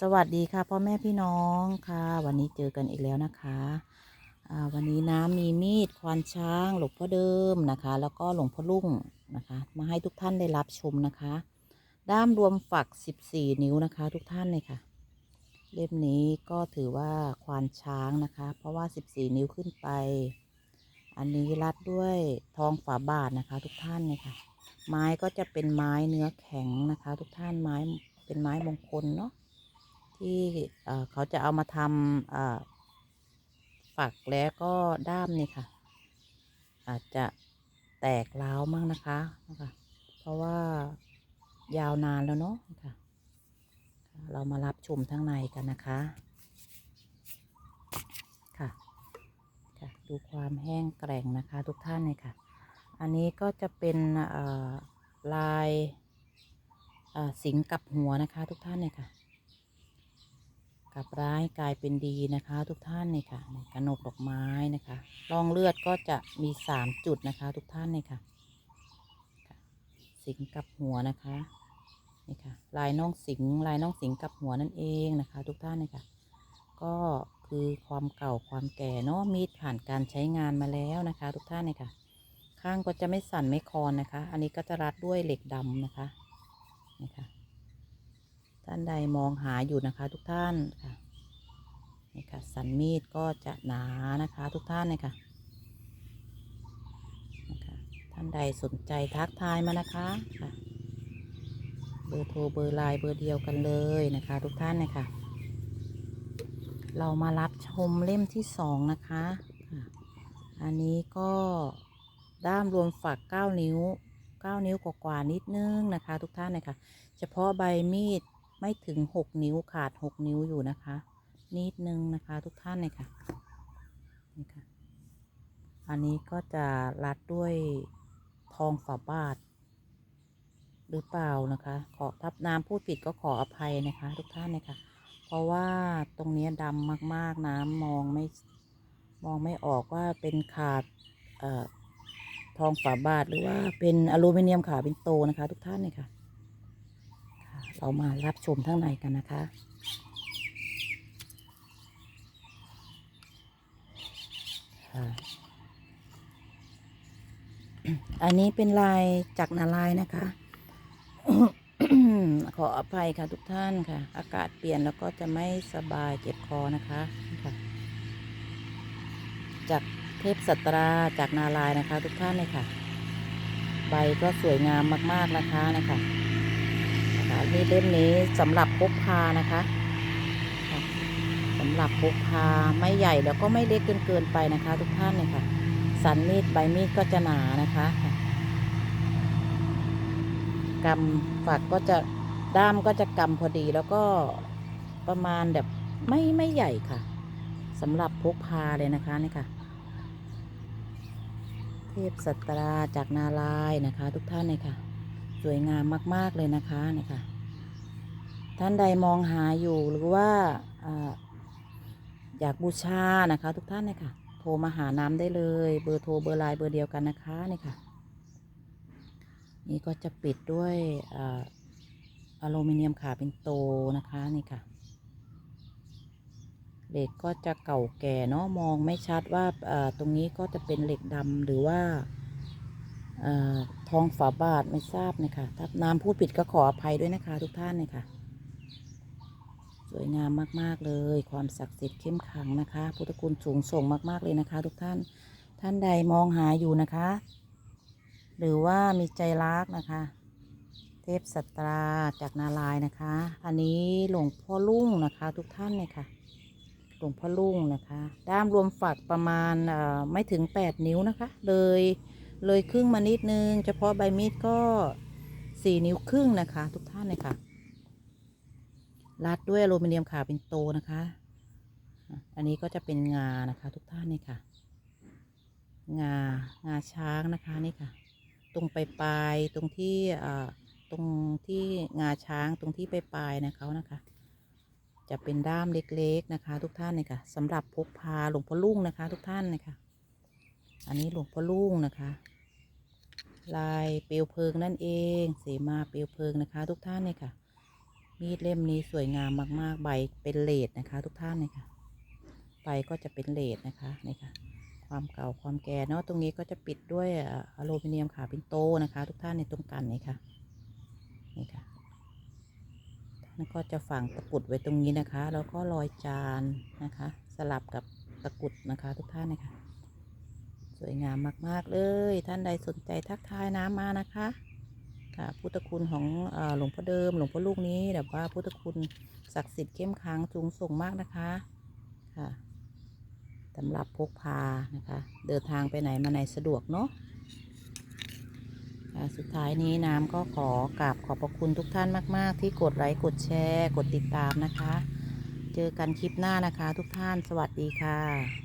สวัสดีค่ะพ่อแม่พี่น้องค่ะ วันนี้เจอกันอีกแล้วนะคะวันนี้น้ำมีมีดควานช้างหลวงพ่อเดิมนะคะ แล้วก็หลวงพ่อลุ่งนะคะ มาให้ทุกท่านได้รับชมนะคะ ด้ามรวมฝัก 14 นิ้วนะคะ ทุกท่านเลยค่ะ เล่มนี้ก็ถือว่าควานช้างนะคะ เพราะว่า 14 นิ้วขึ้นไป อันนี้รัดด้วยทองฝาบาทนะคะ ทุกท่านเลยค่ะ ไม้ก็จะเป็นไม้เนื้อแข็งนะคะ ทุกท่านไม้เป็นไม้มงคลเนาะ ที่เขาจะเอามาทำฝักแล้วก็ด้ามนี่ค่ะ อาจจะแตกร้าวมั่งนะคะนะคะ เพราะว่ายาวนานแล้วเนาะค่ะ เรามารับชมทั้งในกันนะคะค่ะค่ะ ดูความแห้งแกร่งนะคะทุกท่านเลยค่ะ อันนี้ก็จะเป็นลายสิงกับหัวนะคะทุกท่านเลยค่ะ กลับร้ายกลายเป็นดีนะคะ ทุกท่านเนี่ยค่ะในกระหนกดอกไม้นะคะรองเลือดก็จะมีสามจุดนะคะ ทุกท่านเนี่ยค่ะ สิงกับหัวนะคะนี่ค่ะลายน้องสิงลายน้องสิงกับหัวนั่นเองนะคะ ทุกท่านเนี่ยค่ะ ก็คือความเก่าความแก่เนาะมีดผ่านการใช้งานมาแล้วนะคะ ทุกท่านเนี่ยค่ะ ข้างก็จะไม่สั่นไม่คลอนนะคะ อันนี้ก็จะรัดด้วยเหล็กดำนะคะานใดมองหาอยู่นะคะทุกท่านค่ะนี่ค่ะสันมีดก็จะหนานะคะทุกท่านเลยค่ะนะคะท่านใดสนใจทักทายมานะคะค่ะเบอร์โทรเบอร์ไลน์เบอร์เดียวกันเลยนะคะ ทุกท่านเลยค่ะเรามารับชมเล่มที่สองนะคะค่ะอันนี้ก็ด้ามรวมฝักเก้านิ้วเก้านิ้วกว่าๆนิดนึงนะคะ ทุกท่านเลยค่ะเฉพาะใบมีด ไม่ถึงหกนิ้วขาดหกนิ้วอยู่นะคะ นิดนึงนะคะทุกท่านเลยค่ะนี่ค่ะ อันนี้ก็จะรัดด้วยทองฝาบาท หรือเปล่านะคะ ขอทับน้ำพูดผิดก็ขออภัยนะคะ ทุกท่านเลยค่ะ เพราะว่าตรงนี้ดำมากๆน้ำมองไม่มองไม่ออกว่าเป็นขาดเอ่อทองฝาบาทหรือว่าเป็นอลูมิเนียมขาเป็นโตนะคะ ทุกท่านเลยค่ะ เรามารับชมข้างในกันนะคะ อันนี้เป็นลายจากนาลายนะคะ ขออภัยค่ะทุกท่านค่ะ อากาศเปลี่ยนแล้วก็จะไม่สบายเจ็บคอนะคะค่ะจากเทพสัตราจากนาลายนะคะ ทุกท่านเลยค่ะ ใบก็สวยงามมาก ๆ นะคะนะคะ นะคะมีเล่มนี้สำหรับพกพานะคะสำหรับพกพาไม่ใหญ่แล้วก็ไม่เล็กเกินเกินไปนะคะ ทุกท่านเลยค่ะ สันมีดใบมีดก็จะหนานะคะกำฝักก็จะด้ามก็จะกำพอดีแล้วก็ประมาณแบบไม่ไม่ใหญ่ค่ะสำหรับพกพาเลยนะคะนี่ค่ะเทพสัตราจากนาลายนะคะ ทุกท่านเลยค่ะ สวยงามมาก ๆ เลยนะคะนี่ค่ะท่านใดมองหาอยู่หรือว่าอยากบูชานะคะ ทุกท่านเลยค่ะโทรมาหาน้ำได้เลย เบอร์โทรเบอร์ไลน์เบอร์เดียวกันนะคะนี่ค่ะ นี่ก็จะปิดด้วยออลูมิเนียมขาเป็นโตนะคะนี่ค่ะเหล็กก็จะเก่าแก่เนาะมองไม่ชัดว่าตรงนี้ก็จะเป็นเหล็กดำหรือว่า ทองฝาบาทไม่ทราบนะคะถ้าน้ำพูดผิดก็ขออภัยด้วยนะคะ ทุกท่านเลยค่ะสวยงามมากๆเลย ความศักดิ์สิทธิ์เข้มขังนะคะ พุทธคุณสูงส่งมาก ๆ เลยนะคะ ทุกท่านท่านใดมองหาอยู่นะคะ หรือว่ามีใจรักนะคะ เทพสัตราจากนาลายนะคะ อันนี้หลวงพ่อลุ่งนะคะ ทุกท่านเลยค่ะหลวงพ่อลุ่งนะคะ ด้ามรวมฝักประมาณไม่ถึง 8 นิ้วนะคะ เลย เลยครึ่งมานิดนึง เฉพาะใบมีดก็สี่นิ้วครึ่งนะคะ ทุกท่านเลยค่ะ รัดด้วยอลูมิเนียมขาเป็นโตนะคะ อันนี้ก็จะเป็นงานะคะ ทุกท่านเลยค่ะ งางาช้างนะคะนี่ค่ะ ตรงปลายปลายตรงที่อ่าตรงที่งาช้างตรงที่ปลายปลายนะเขานะคะจะเป็นด้ามเล็กๆนะคะ ทุกท่านเลยค่ะสำหรับพกพาหลวงพ่อลุ่งนะคะ ทุกท่านเลยค่ะ อันนี้หลวงพ่อลุ่งนะคะ ลายเปลวเพลิงนั่นเอง เสมาเปลวเพลิงนะคะ ทุกท่านเลยค่ะ มีดเล่มนี้สวยงามมาก ๆ ใบเป็นเลดนะคะ ทุกท่านเลยค่ะใบก็จะเป็นเลดนะคะนี่ค่ะ ความเก่าความแก่เนาะตรงนี้ก็จะปิดด้วยอ่าอลูมิเนียมขาปินโตนะคะ ทุกท่านในตรงกันนี่ค่ะนี่ค่ะท่านก็จะฝังตะกุดไว้ตรงนี้นะคะ แล้วก็รอยจานนะคะ สลับกับตะกุดนะคะ ทุกท่านนะคะ สวยงามมาก ๆ เลย ท่านใดสนใจทักทายน้ำมานะคะค่ะพุทธคุณของอหลวงพ่อเดิม หลวงพ่อลูกนี้แบบว่าพุทธคุณศักดิ์สิทธิ์เข้มขังสูงส่งมากนะคะค่ะสำหรับพกพานะคะ เดินทางไปไหนมาไหนสะดวกเนาะค่ะสุดท้ายนี้น้ำก็ขอกราบขอบพระคุณทุกท่านมาก ๆ ที่กดไลค์กดแชร์ กดติดตามนะคะ เจอกันคลิปหน้านะคะทุกท่านสวัสดีค่ะ